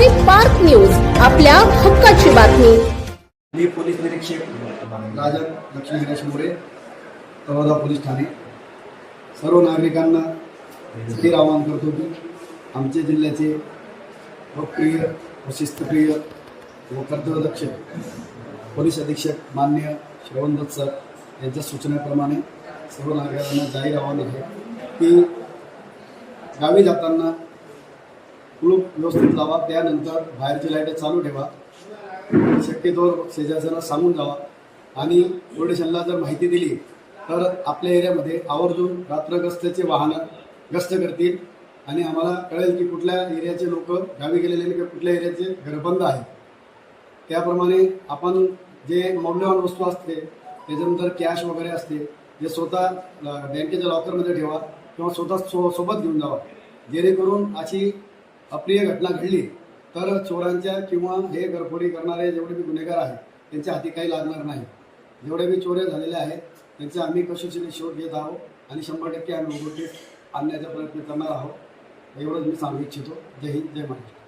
लोक न्यूज आपल्या हक्काची बातमी. मी पोलीस निरीक्षक राजन लक्ष्मी गणेश मोरे तळोदा पोलीस ठाणे. सर्व नागरिकांना स्थिर आवाहन करतो की आमच्या जिल्ह्याचे लोकप्रिय व शिस्तप्रिय व कर्तव्यदक्ष पोलीस अधीक्षक मान्य श्रवणदत्त सर यांच्या सूचनेप्रमाणे सर्व नागरिकांना जाहीर आव्हान आहे की गावी जाताना कुलूप व्यवस्थित लावा त्यानंतर बाहेरची लाइट चालू ठेवा. शक्यतोवर शेजारच्यांना सांगून जावा. आणि पोलिसांना जर माहिती दिली तर आपल्या एरियामध्ये आवर्जून रात्र वाहनं गस्त करतील. आणि आम्हाला कळेल की कुठल्या एरियाचे लोक गावी गेलेले किंवा कुठल्या एरियाचे घरबंद आहे त्याप्रमाणे आपण जे मौल्यवान वस्तू असते त्याच्यानंतर कॅश वगैरे असते जे स्वतः बँकेच्या लॉकरमध्ये ठेवा किंवा स्वतः सो सोबत घेऊन जावा. जेणेकरून अशी अप्रिय घटना घडली तर चोरांच्या किंवा हे घरफोडी करणारे जेवढे बी गुन्हेगार आहेत त्यांच्या हाती काही लागणार नाही. जेवढे बी चोऱ्या झालेले आहेत त्यांचा आम्ही कशोशीने शोध घेत आहोत आणि शंभर टक्के आम्ही उघडकीस आणण्याचा प्रयत्न करणार आहोत एवढंच मी सांगू इच्छितो. जय हिंद जय महाराष्ट्र.